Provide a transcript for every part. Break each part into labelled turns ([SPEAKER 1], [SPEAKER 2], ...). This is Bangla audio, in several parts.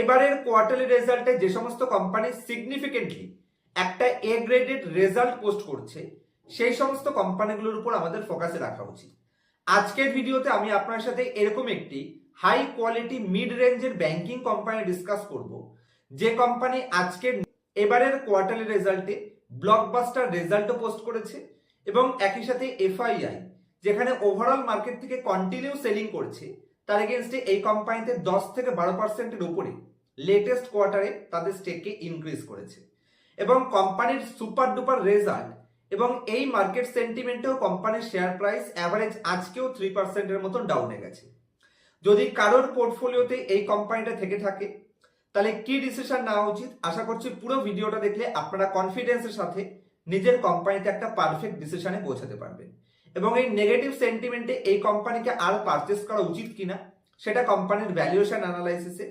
[SPEAKER 1] এবারের কোয়ার্টারলি রেজাল্টে যে সমস্ত কোম্পানি সিগনিফিকেন্টলি একটা এ গ্রেডেড রেজাল্ট পোস্ট করছে, সেই সমস্ত কোম্পানিগুলোর উপর আমাদের ফোকাসে রাখা উচিত। আজকের ভিডিওতে আমি আপনার সাথে এরকম একটি হাই কোয়ালিটি মিড রেঞ্জের ব্যাংকিং কোম্পানি ডিসকাস করব, যে কোম্পানি আজকের এবারের কোয়ার্টারলি রেজাল্টে ব্লকবাস্টার রেজাল্টও পোস্ট করেছে এবং একই সাথে এফআইআই যেখানে ওভারঅল মার্কেট থেকে কন্টিনিউ সেলিং করছে তার এগেনস্টে এই কোম্পানিতে দশ থেকে বারো পার্সেন্টের উপরে লেটেস্ট কোয়ার্টারে তাদের স্টেককে ইনক্রিজ করেছে। এবং কোম্পানির সুপার ডুপার রেজাল্ট এবং এই মার্কেট সেন্টিমেন্টেও কোম্পানির শেয়ার প্রাইস অ্যাভারেজ আজকেও থ্রি পার্সেন্টের মতন ডাউনে গেছে। যদি কারোর পোর্টফোলিওতে এই কোম্পানিটা থেকে থাকে, তাহলে কি ডিসিশন নেওয়া উচিত? আশা করছি পুরো ভিডিওটা দেখলে আপনারা কনফিডেন্সের সাথে নিজের কোম্পানিতে একটা পারফেক্ট ডিসিশনে পৌঁছাতে পারবেন। এবং এই নেগেটিভ সেন্টিমেন্টে এই কোম্পানিকে আর পারচেস করা উচিত কিনা, সেটা কোম্পানির ভ্যালুয়েশন অ্যানালাইসিসে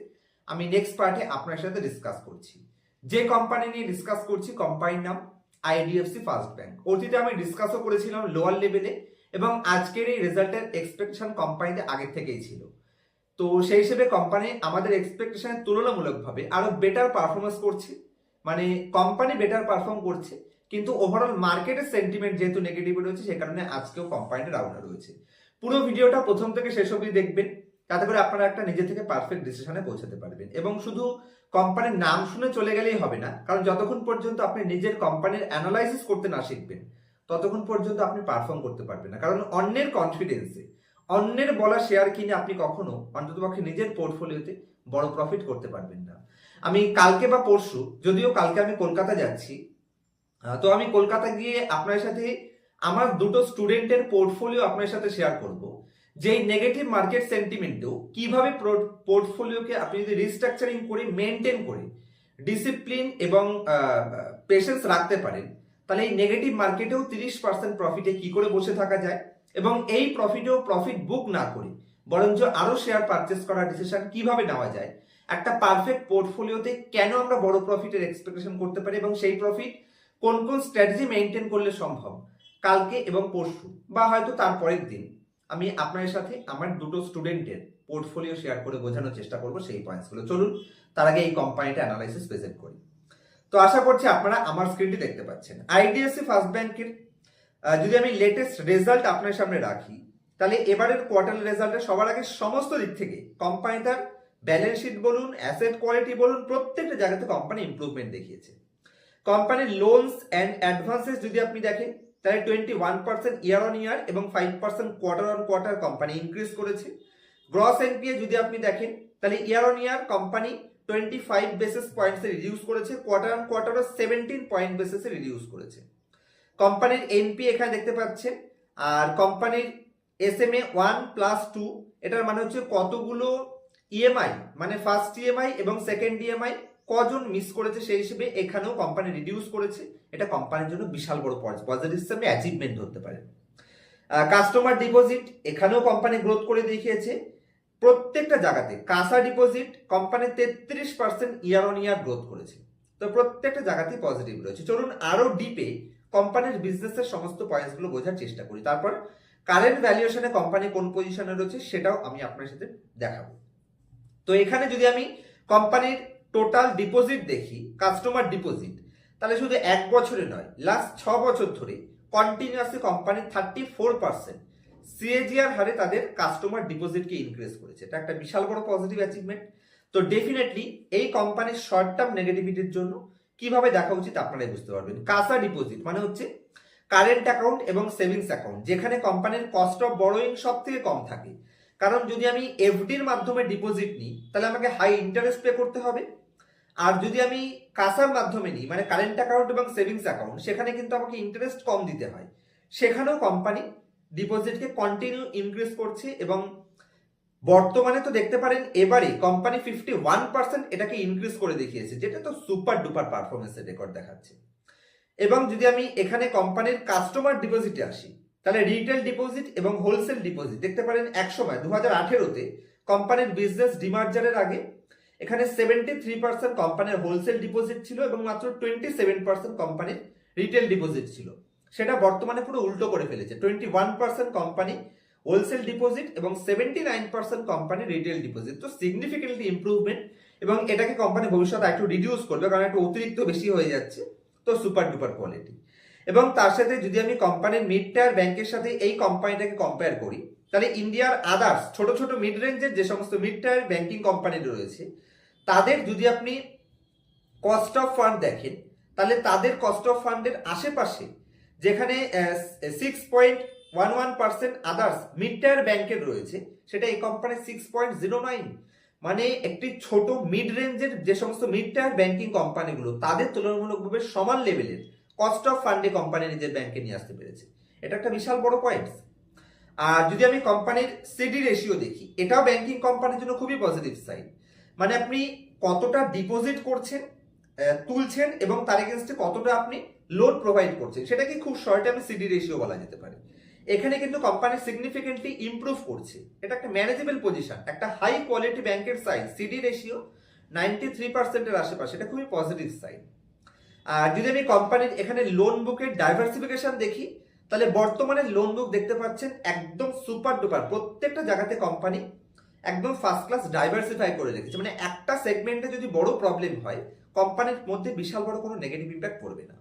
[SPEAKER 1] আমি নেক্সট পার্টে আপনার সাথে ডিসকাস করছি। যে কোম্পানি নিয়ে ডিসকাস করছি কোম্পানির নাম আইডিএফসি ফার্স্ট ব্যাংক অতীতে আমি ডিসকাসও করেছিলাম লোয়ার লেভেলে এবং আজকের এই রেজাল্টের এক্সপেকটেশন কোম্পানিতে আগের থেকেই ছিল। তো সেই হিসেবে কোম্পানি আমাদের এক্সপেকটেশনের তুলনামূলকভাবে আরও বেটার পারফরমেন্স করছে। মানে কোম্পানি বেটার পারফর্ম করছে। কিন্তু ওভারঅল মার্কেটের সেন্টিমেন্ট যেহেতু নেগেটিভ রয়েছে সে কারণে আজকেও কোম্পানিটা ডাউনে রয়েছে। পুরো ভিডিওটা প্রথম থেকে শেষ অবধি দেখবেন, তাতে করে আপনারা একটা নিজে থেকে পারফেক্ট ডিসিশনে পৌঁছাতে পারবেন। এবং শুধু কোম্পানির নাম শুনে চলে গেলেই হবে না, কারণ যতক্ষণ পর্যন্ত আপনি নিজের কোম্পানির অ্যানালাইসিস করতে না শিখবেন, ততক্ষণ পর্যন্ত আপনি পারফর্ম করতে পারবেন না। কারণ অন্যের কনফিডেন্সে অন্যের বলা শেয়ার কিনে আপনি কখনো অন্ততপক্ষে নিজের পোর্টফোলিওতে বড় প্রফিট করতে পারবেন না। আমি কালকে বা পরশু, যদিও কালকে আমি কলকাতা যাচ্ছি তো আমি কলকাতা গিয়ে আপনার সাথে আমার দুটো স্টুডেন্টের পোর্টফোলিও আপনার সাথে শেয়ার করব। যেই নেগেটিভ মার্কেট সেন্টিমেন্টেও কীভাবে পোর্টফোলিওকে আপনি যদি রিস্ট্রাকচারিং করে মেনটেন করে ডিসিপ্লিন এবং পেশেন্স রাখতে পারেন, তাহলে এই নেগেটিভ মার্কেটেও তিরিশ পার্সেন্ট প্রফিটে কি করে বসে থাকা যায়? এবং এই প্রফিটেও প্রফিট বুক না করে, বরঞ্চ আরও শেয়ার পারচেস করার ডিসিশন কীভাবে নেওয়া যায়? একটা পারফেক্ট পোর্টফোলিওতে কেন আমরা বড় প্রফিটের এক্সপেকটেশন করতে পারি এবং সেই প্রফিট কোন কোন স্ট্র্যাটেজি মেনটেন করলে সম্ভব? কালকে এবং পরশু, বা হয়তো তার পরের দিন। আমি আপনার সাথে আমার দুটো স্টুডেন্টের পোর্টফোলিও শেয়ার করে বোঝানোর চেষ্টা করব সেই পয়েন্টসগুলো চলুন, তার আগে এই কোম্পানিটা অ্যানালাইসিস প্রেজেন্ট করি। তো আশা করছি আপনারা আমার স্ক্রিনটি দেখতে পাচ্ছেন। আইডিএফসি ফার্স্ট ব্যাংকের যদি আমি লেটেস্ট রেজাল্ট আপনার সামনে রাখি, তাহলে এবারের কোয়ার্টার রেজাল্টে সবার আগে সমস্ত দিক থেকে কোম্পানি তার ব্যালেন্স শিট বলুন অ্যাসেট কোয়ালিটি বলুন, প্রত্যেকটা জায়গাতে কোম্পানি ইমপ্রুভমেন্ট দেখিয়েছে। কোম্পানির লোনস অ্যান্ড অ্যাডভান্সেস যদি আপনি দেখেন, তাহলে twenty one percent year on year এবং five percent quarter on quarter company increase করেছে। গ্রস এনপিএ যদি আপনি দেখেন, তাহলে year on year company twenty five basis পয়েন্টসে reduce করেছে কোয়ার্টার অন কোয়ার্টারও সেভেন্টিন পয়েন্ট বেসিসে রিডিউস করেছে। কোম্পানির এনপি এখানে দেখতে পাচ্ছেন, আর কোম্পানির S M A one plus two এটার মানে হচ্ছে কতগুলো ইএমআই মানে ফার্স্ট ইএমআই এবং সেকেন্ড ইএমআই কজন মিস করেছে সেই হিসেবে এখানেও কোম্পানি রিডিউস করেছে। এটা কোম্পানির জন্য বিশাল বড় পজিটিভ হিসেবে অ্যাচিভমেন্ট ধরতে পারে। কাস্টমার ডিপোজিট এখানেও কোম্পানি গ্রোথ করে দেখিয়েছে। প্রত্যেকটা জায়গাতে কাসা ডিপোজিট কোম্পানি তেত্রিশ percent year on year growth করেছে। তো প্রত্যেকটা জায়গাতেই পজিটিভ রয়েছে। চলুন আরও ডিপে কোম্পানির বিজনেসের সমস্ত পয়েন্টসগুলো বোঝার চেষ্টা করি। তারপর কারেন্ট ভ্যালুয়েশনে কোম্পানি কোন পজিশনে রয়েছে সেটাও আমি আপনার সাথে দেখাবো। তো এখানে যদি আমি কোম্পানির টোটাল ডিপোজিট দেখি, কাস্টমার ডিপোজিট, তাহলে শুধু এক বছরে নয় লাস্ট ছ বছর ধরে continuously company thirty four percent CAGR হারে তাদের কাস্টমার ডিপোজিটকে ইনক্রিজ করেছে। এটা একটা বিশাল বড় পজিটিভ অ্যাচিভমেন্ট তো ডেফিনেটলি এই কোম্পানির শর্ট টার্ম নেগেটিভিটির জন্য কীভাবে দেখা উচিত আপনারাই বুঝতে পারবেন। কাসা ডিপোজিট মানে হচ্ছে কারেন্ট অ্যাকাউন্ট এবং সেভিংস অ্যাকাউন্ট যেখানে কোম্পানির কস্ট অফ বড়োয়িং সব থেকে কম থাকে। কারণ যদি আমি এফডির মাধ্যমে ডিপোজিট নিই, তাহলে আমাকে হাই ইন্টারেস্ট পে করতে হবে। আর যদি আমি কাসার মাধ্যমে নিই মানে কারেন্ট অ্যাকাউন্ট এবং সেভিংস অ্যাকাউন্ট সেখানে কিন্তু আমাকে ইন্টারেস্ট কম দিতে হয়। সেখানেও কোম্পানি ডিপোজিটকে কন্টিনিউ ইনক্রিজ করছে এবং বর্তমানে তো দেখতে পারেন এবারে কোম্পানি ফিফটি ওয়ান পার্সেন্ট এটাকে ইনক্রিজ করে দেখিয়েছে, যেটা তো সুপার ডুপার পারফরমেন্সের রেকর্ড দেখাচ্ছে। এবং যদি আমি এখানে কোম্পানির কাস্টমার ডিপোজিটে আসি, তাহলে রিটেল ডিপোজিট এবং হোলসেল ডিপোজিট দেখতে পারেন এক সময় দু হাজার আঠেরোতে কোম্পানির বিজনেস ডিমার্জারের আগে এখানে সেভেন্টি থ্রি পার্সেন্ট কোম্পানির হোলসেল ডিপোজিট ছিল এবং মাত্র টোয়েন্টি সেভেন পার্সেন্ট কোম্পানির রিটেল ডিপোজিট ছিল। সেটা বর্তমানে পুরো উল্টো করে ফেলেছে। Twenty one percent company wholesale deposit এবং seventy nine percent company retail deposit তো সিগনিফিকেন্টলি ইম্প্রুভমেন্ট এবং এটাকে কোম্পানি ভবিষ্যতে একটু রিডিউস করবে কারণ একটু অতিরিক্ত বেশি হয়ে যাচ্ছে। তো সুপার ডুপার কোয়ালিটি এবং তার সাথে যদি আমি কোম্পানির মিড টায়ার ব্যাংকের সাথে এই কোম্পানিটাকে কম্পেয়ার করি তাহলে ইন্ডিয়ার আদার্স ছোট ছোট মিড রেঞ্জের যে সমস্ত মিড টায়ার ব্যাংকিং কোম্পানি রয়েছে, তাদের যদি আপনি কস্ট অফ ফান্ড দেখেন, তাহলে তাদের কস্ট অফ ফান্ডের আশেপাশে যেখানে six point one one percent others mid tier ব্যাংকের রয়েছে, সেটা এই কোম্পানির সিক্স পয়েন্ট জিরো নাইন মানে একটি ছোট মিড রেঞ্জের যে সমস্ত মিড টায়ার ব্যাংকিং কোম্পানিগুলো তাদের তুলনামূলকভাবে সমান লেভেলের কস্ট অফ ফান্ডে কোম্পানি নিজের ব্যাংকে নিয়ে আসতে পেরেছে। এটা একটা বিশাল বড় পয়েন্ট আর যদি আমি কোম্পানির সিডি রেশিও দেখি, এটাও ব্যাংকিং কোম্পানির জন্য খুবই পজিটিভ সাইড মানে আপনি কতটা ডিপোজিট করছেন তুলছেন এবং তার এগেনস্টে কতটা আপনি লোন প্রোভাইড করছেন সেটাকে খুব শর্ট টাইমে সিডি রেশিও বলা যেতে পারে। এখানে কিন্তু কোম্পানি সিগনিফিকেন্টলি ইমপ্রুভ করছে। এটা একটা ম্যানেজেবল পজিশন একটা হাই কোয়ালিটি ব্যাংকের size CD ratio ninety three পার্সেন্টের আশেপাশে, এটা খুবই পজিটিভ সাইড আর যদি আমি কোম্পানির এখানে লোন বুকের ডাইভার্সিফিকেশন দেখি তাহলে বর্তমানে লোন বুক দেখতে পাচ্ছেন একদম সুপার ডুপার প্রত্যেকটা জায়গাতে কোম্পানি একদম ফার্স্ট ক্লাস ডাইভার্সিফাই করে রেখেছে। মানে একটা সেগমেন্টে যদি বড় প্রবলেম হয় কোম্পানির মধ্যে বিশাল বড় কোনো নেগেটিভ ইম্প্যাক্ট পড়বে না।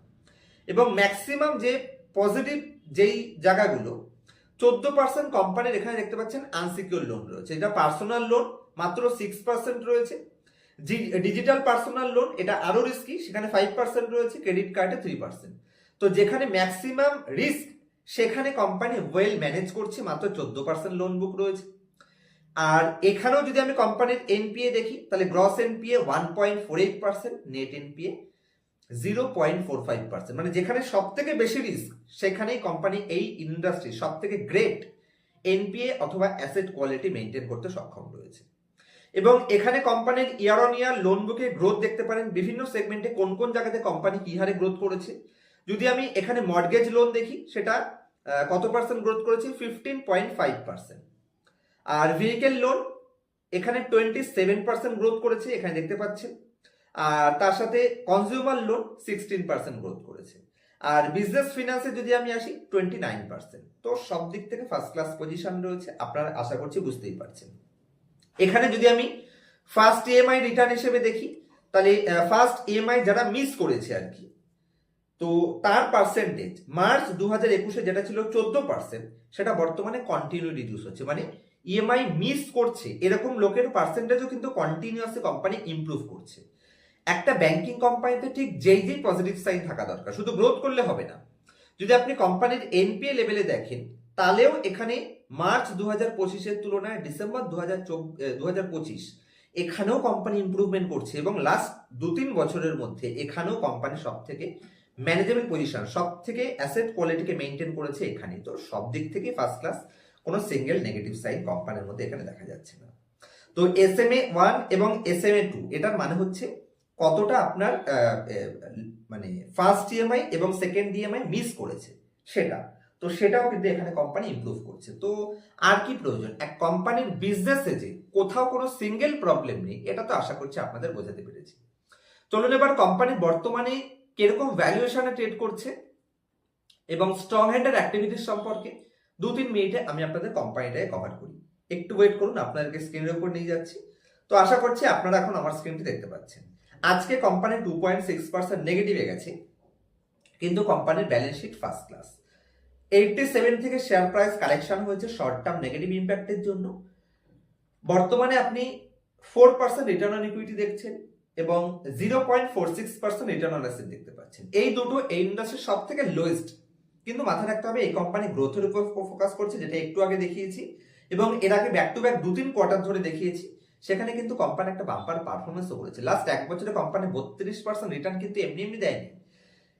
[SPEAKER 1] এবং ম্যাক্সিমাম যে পজিটিভ যেই জায়গাগুলো, চোদ্দ পার্সেন্ট কোম্পানির এখানে দেখতে পাচ্ছেন আনসিকিউর লোন রয়েছে। এটা পার্সোনাল লোন মাত্র সিক্স পার্সেন্ট রয়েছে। ডিজিটাল পার্সোনাল লোন এটা আরও রিস্কি সেখানে ফাইভ পার্সেন্ট রয়েছে ক্রেডিট কার্ডে থ্রি পার্সেন্ট তো যেখানে ম্যাক্সিমাম রিস্ক সেখানে কোম্পানি ওয়েল ম্যানেজ করছে, মাত্র চোদ্দ পার্সেন্ট লোন বুক রয়েছে। আর এখানেও যদি আমি কোম্পানির এনপিএ দেখি, তাহলে gross NPA one point four eight percent net NPA zero point four five percent মানে যেখানে সব থেকে বেশি রিস্ক সেখানেই কোম্পানি এই ইন্ডাস্ট্রি সব থেকে গ্রেট এনপিএ অথবা অ্যাসেট কোয়ালিটি মেনটেন করতে সক্ষম রয়েছে। এবং এখানে কোম্পানির ইয়ার অন ইয়ার লোন বুকে গ্রোথ দেখতে পারেন। বিভিন্ন সেগমেন্টে কোন কোন জায়গাতে কোম্পানি কি হারে গ্রোথ করেছে যদি আমি এখানে মর্গেজ লোন দেখি, সেটা কত পার্সেন্ট গ্রোথ করেছে? ফিফটিন পয়েন্ট ফাইভ পার্সেন্ট আর ভেহিকেল লোন এখানে টোয়েন্টি সেভেন পার্সেন্ট গ্রোথ করেছে, এখানে দেখতে পাচ্ছেন। আর তার সাথে consumer loan sixteen percent growth করেছে। আর বিজনেস ফিনান্সে যদি আমি আসি টোয়েন্টি নাইন পার্সেন্ট তো সব দিক থেকে ফার্স্ট ক্লাস পজিশন রয়েছে, আপনারা আশা করছি বুঝতেই পারছেন। এখানে যদি আমি ফার্স্ট ইএমআই রিটার্ন হিসেবে দেখি, তাহলে ফার্স্ট ইএমআই যারা মিস করেছে আর কি তো তার পার্সেন্টেজ মার্চ দু হাজার একুশে যেটা ছিল চোদ্দ পার্সেন্ট সেটা বর্তমানে কন্টিনিউ রিডিউস হচ্ছে। মানে ইএমআই মিস করছে, এরকম লোকের পার্সেন্টেজও কিন্তু কন্টিনিউয়াসলি কোম্পানি ইমপ্রুভ করছে। একটা ব্যাংকিং কোম্পানিতে ঠিক যেই যেই পজিটিভ সাইন থাকা দরকার, শুধু গ্রোথ করলে হবে না। যদি আপনি কোম্পানির এনপিএ লেভেলে দেখেন, তাহলেও এখানে মার্চ দু হাজার পঁচিশের তুলনায় ডিসেম্বর দু হাজার দু হাজার পঁচিশ, এখানেও কোম্পানি ইমপ্রুভমেন্ট করছে এবং লাস্ট দু তিন বছরের মধ্যে এখানেও কোম্পানি সব থেকে ম্যানেজেবল পজিশন সব থেকে অ্যাসেট কোয়ালিটিকে মেনটেন করেছে এখানে। তো সব দিক থেকে ফার্স্ট ক্লাস কোনো সিঙ্গেল নেগেটিভ সাইন কোম্পানির মধ্যে এখানে দেখা যাচ্ছে না। তো এস এম এ ওয়ান এবং এস এম এ টু এটার মানে হচ্ছে কতটা আপনার মানে ফার্স্ট ইএমআই এবং সেকেন্ড ইএমআই মিস করেছে সেটা। তো সেটাও কিন্তু এখানে কোম্পানি ইমপ্রুভ করছে। তো আর কি প্রয়োজন? এক কোম্পানির বিজনেসে যে কোথাও কোনো সিঙ্গেল প্রবলেম নেই, এটা তো আশা করছি আপনাদের বোঝাতে পেরেছি। চলুন এবার কোম্পানি বর্তমানে কীরকম ভ্যালুয়েশনে ট্রেড করছে এবং স্ট্রং হ্যান্ডের অ্যাক্টিভিটিস সম্পর্কে দু তিন মিনিটে আমি আপনাদের কোম্পানিটাকে কভার করি। একটু ওয়েট করুন, আপনাদেরকে স্ক্রিনের উপর নিয়ে যাচ্ছি। তো আশা করছি আপনারা এখন আমার স্ক্রিনটি দেখতে পাচ্ছেন। আজকে company two point six percent নেগেটিভে গেছে, কিন্তু কোম্পানির balance sheet first class eighty seven থেকে শেয়ার প্রাইস কালেকশন হয়েছে শর্ট টার্ম নেগেটিভ ইম্প্যাক্টের জন্য। বর্তমানে আপনি four percent return on equity দেখছেন। এবং zero point four six percent return on asset দেখতে পাচ্ছেন। এই দুটো এই ইন্ডাস্ট্রির সব থেকে লোয়েস্ট কিন্তু মাথায় রাখতে হবে, এই কোম্পানি গ্রোথের উপর ফোকাস করছে, যেটা একটু আগে দেখিয়েছি। এবং এর আগে ব্যাক টু ব্যাক দু তিন কোয়ার্টার ধরে দেখিয়েছি। সেখানে কিন্তু কোম্পানি একটা বাম্পার পারফরমেন্সও করেছে। লাস্ট এক বছরে কোম্পানি বত্রিশ পার্সেন্ট রিটার্ন কিন্তু এমনি এমনি দেয়নি।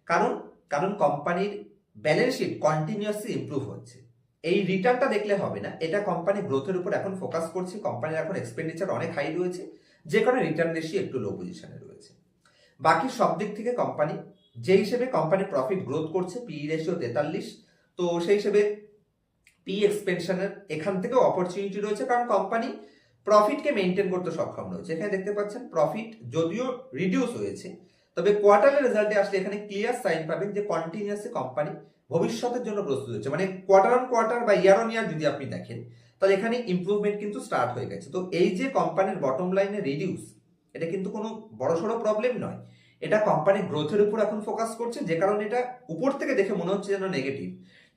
[SPEAKER 1] কারণ কারণ কোম্পানির ব্যালেন্স শিট কন্টিনিউয়াসলি ইমপ্রুভ হচ্ছে। এই রিটার্নটা দেখলে হবে না। এটা কোম্পানি গ্রোথের উপর এখন ফোকাস করছে। কোম্পানির এখন এক্সপেন্ডিচার অনেক হাই রয়েছে। যে কারণে রিটার্ন রেশিও একটু লো পজিশনে রয়েছে। বাকি সব দিক থেকে কোম্পানি যে হিসেবে কোম্পানি প্রফিট গ্রোথ করছে পি রেশিও তেতাল্লিশ, তো সেই হিসেবে পি এক্সপেনশনের এখান থেকেও অপরচুনিটি রয়েছে, কারণ কোম্পানি প্রফিটকে মেনটেন করতে সক্ষম রয়েছে এখানে দেখতে পাচ্ছেন প্রফিট যদিও রিডিউস হয়েছে, তবে কোয়ার্টারের রেজাল্টে আসলে এখানে ক্লিয়ার সাইন পাবেন যে কন্টিনিউয়াসলি কোম্পানি ভবিষ্যতের জন্য প্রস্তুত হচ্ছে। মানে কোয়ার্টার অন কোয়ার্টার বা ইয়ার অন ইয়ার যদি আপনি দেখেন তাহলে এখানে ইমপ্রুভমেন্ট কিন্তু স্টার্ট হয়ে গেছে। তো এই যে কোম্পানির বটম লাইনে রিডিউস এটা কিন্তু কোনো বড়সড় প্রবলেম নয়। এটা কোম্পানির গ্রোথের উপর এখন ফোকাস করছে, যে কারণে এটা উপর থেকে দেখে মনে হচ্ছে যেন নেগেটিভ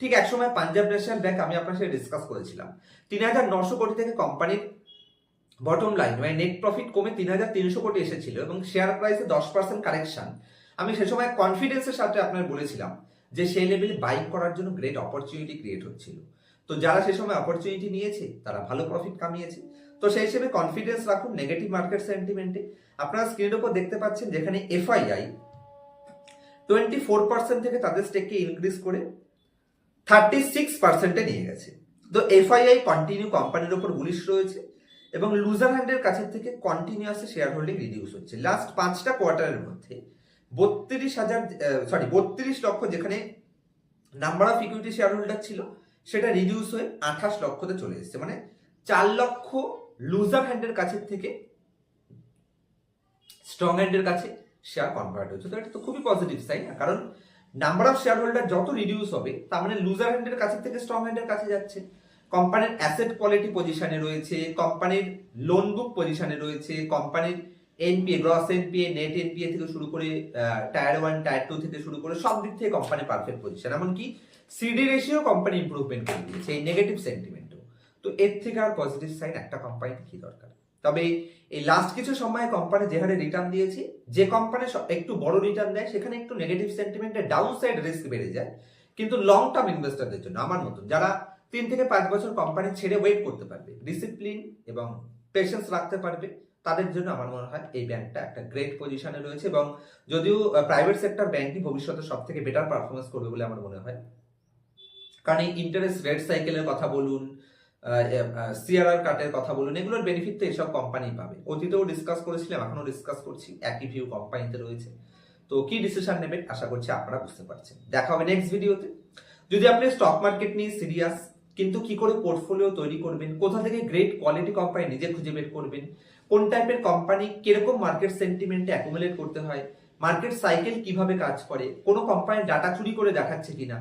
[SPEAKER 1] ঠিক একসময় পাঞ্জাব ন্যাশনাল ব্যাংক আমি আপনার সাথে ডিসকাস করেছিলাম। তিন হাজার নশো কোটি থেকে কোম্পানির বটম লাইন মানে নেট প্রফিট কমে তিন হাজার তিনশো কোটি এসেছিল এবং শেয়ার প্রাইসে দশ পার্সেন্ট কারেকশন আমি সে সময় কনফিডেন্সের সাথে আপনার বলেছিলাম যে সেই লেভেলে বাইক করার জন্য গ্রেট অপরচুনিটি ক্রিয়েট হচ্ছিল। তো যারা সে সময় অপরচুনিটি নিয়েছে, তারা ভালো প্রফিট কামিয়েছে। তো সেই হিসেবে কনফিডেন্স রাখুন নেগেটিভ মার্কেট সেন্টিমেন্টে আপনারা স্ক্রিনের উপর দেখতে পাচ্ছেন যেখানে এফআইআই টোয়েন্টি ফোর পার্সেন্ট থেকে তাদের স্টেককে ইনক্রিজ করে থার্টি সিক্স পার্সেন্টে নিয়ে গেছে। তো এফআইআই কন্টিনিউ কোম্পানির উপর বুলিশ রয়েছে এবং লুজার হ্যান্ডের কাছের থেকে কন্টিনিউয়াসলি শেয়ার হোল্ডিং রিডিউস হচ্ছে। লাস্ট পাঁচটা কোয়ার্টারের মধ্যে বত্রিশ হাজার সরি বত্রিশ লক্ষ যেখানে number of equity share holder ছিল সেটা রিডিউস হয়ে আঠাশ লক্ষতে চলে এসেছে। মানে চার লক্ষ লুজার হ্যান্ডের কাছের থেকে স্ট্রং হ্যান্ডের কাছে শেয়ার কনভার্ট হচ্ছে তো এটা তো খুবই পজিটিভ তাই না কারণ নাম্বার অফ শেয়ার হোল্ডার যত রিডিউস হবে, তার মানে লুজার হ্যান্ডের কাছে থেকে স্ট্রং হ্যান্ডের কাছে যাচ্ছে। কোম্পানির অ্যাসেট কোয়ালিটি পজিশনে রয়েছে কোম্পানির লোন বুক পজিশনে রয়েছে কোম্পানির NPA gross NPA net NPA থেকে শুরু করে টায়ার ওয়ান টায়ার টু থেকে শুরু করে সব দিক থেকে কোম্পানি পারফেক্ট পজিশন এমনকি সিডি রেশিও কোম্পানি ইম্প্রুভমেন্ট করে দিয়েছে, এই নেগেটিভ সেন্টিমেন্টও তো এর থেকে আর পজিটিভ সাইন একটা কোম্পানিতে কি দরকার? তবে এই লাস্ট কিছু সময় কোম্পানি যে হারে রিটার্ন দিয়েছে, যে কোম্পানি একটু বড় রিটার্ন দেয়, সেখানে একটু নেগেটিভ সেন্টিমেন্টের ডাউন সাইড রিস্ক বেড়ে যায়। কিন্তু লং টার্ম ইনভেস্টরদের জন্য, আমার মতন, যারা তিন থেকে পাঁচ বছর কোম্পানি ছেড়ে ওয়েট করতে পারবে ডিসিপ্লিন এবং পেশেন্স রাখতে পারবে, তাদের জন্য আমার মনে হয় এই ব্যাংকটা একটা গ্রেট পজিশনে রয়েছে এবং যদিও প্রাইভেট সেক্টর ব্যাংকই ভবিষ্যতে সব থেকে বেটার পারফরমেন্স করবে বলে আমার মনে হয়। কারণ এই ইন্টারেস্ট রেট সাইকেলের কথা বলুন সিআরআর কাটের কথা বলুন, এগুলোর বেনিফিট তো এসব কোম্পানি পাবে। অতীতেও ডিসকাস করেছিলাম, এখনও ডিসকাস করছি, একই ভিউ কোম্পানিতে রয়েছে। তো কি ডিসিশন নেবেন, আশা করছি আপনারা বুঝতে পারছেন। দেখা হবে নেক্সট ভিডিওতে যদি আপনি স্টক মার্কেট নিয়ে সিরিয়াস কিন্তু কি করে পোর্টফোলিও তৈরি করবেন, কোথা থেকে গ্রেট কোয়ালিটি কোম্পানি নিজে খুঁজে বের করবেন, কোন টাইপের কোম্পানি কীরকম মার্কেট সেন্টিমেন্টে অ্যাকুমুলেট করতে হয় মার্কেট সাইকেল কীভাবে কাজ করে, কোনো কোম্পানির ডাটা চুরি করে দেখাচ্ছে কিনা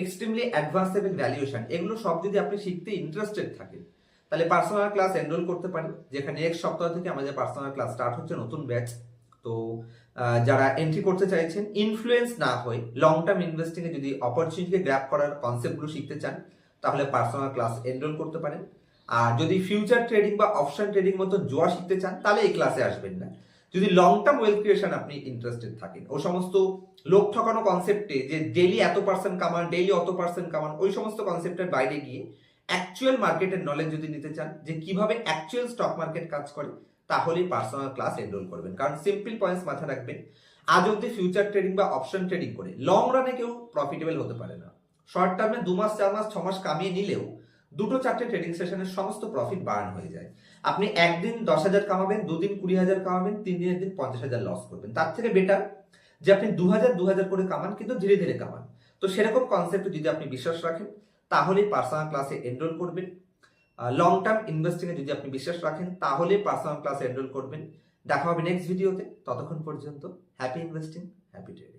[SPEAKER 1] এক্সট্রিমলি অ্যাডভান্সেবল ভ্যালুয়েশন এগুলো সব যদি আপনি শিখতে ইন্টারেস্টেড থাকেন, তাহলে পার্সোনাল ক্লাস এনরোল করতে পারেন, যেখানে এক সপ্তাহ থেকে আমাদের পার্সোনাল ক্লাস স্টার্ট হচ্ছে নতুন ব্যাচ তো যারা এন্ট্রি করতে চাইছেন ইনফ্লুয়েন্স না হয়ে লং টার্ম ইনভেস্টিং এ যদি অপরচুনিটিকে গ্র্যাপ করার কনসেপ্টগুলো শিখতে চান, তাহলে পার্সোনাল ক্লাস এনরোল করতে পারেন। আর যদি ফিউচার ট্রেডিং বা অপশন ট্রেডিং মতো জোয়া শিখতে চান, তাহলে এই ক্লাসে আসবেন না। যদি লং টার্ম ওয়েলথ ক্রিয়েশন আপনি ইন্টারেস্টেড থাকেন, ও সমস্ত লোক ঠকানো কনসেপ্টে যে ডেইলি এত পার্সেন্ট কামান ডেইলি অত পার্সেন্ট কামান, ওই সমস্ত কনসেপ্টের বাইরে গিয়ে অ্যাকচুয়াল মার্কেটের নলেজ যদি নিতে চান, যে কীভাবে অ্যাকচুয়াল স্টক মার্কেট কাজ করে, তাহলেই পার্সোনাল ক্লাস এনরোল করবেন। কারণ সিম্পল পয়েন্টস মাথায় রাখবেন, আজ অব্দি ফিউচার ট্রেডিং বা অপশন ট্রেডিং করে লং রানে কেউ প্রফিটেবল হতে পারে না। শর্ট টার্মে দু মাস, চার মাস, ছ মাস কামিয়ে নিলেও দুটো চারটে ট্রেডিং সেশনের সমস্ত প্রফিট বার্ন হয়ে যায়। আপনি একদিন দশ হাজার কামাবেন, দুদিন কুড়ি হাজার কামাবেন তিন দিনের দিন পঞ্চাশ হাজার লস করবেন। তার থেকে বেটার যে আপনি দু হাজার দু হাজার করে কামান, কিন্তু ধীরে ধীরে কামান। তো সেরকম কনসেপ্টে যদি আপনি বিশ্বাস রাখেন, তাহলেই পার্সোনাল ক্লাসে এনরোল করবেন। লং টার্ম ইনভেস্টিং এ যদি আপনি বিশ্বাস রাখেন তাহলে পার্সোনাল ক্লাসে এনরোল করবেন। দেখা হবে নেক্সট ভিডিওতে ততক্ষণ পর্যন্ত হ্যাপি ইনভেস্টিং হ্যাপি ট্রেডিং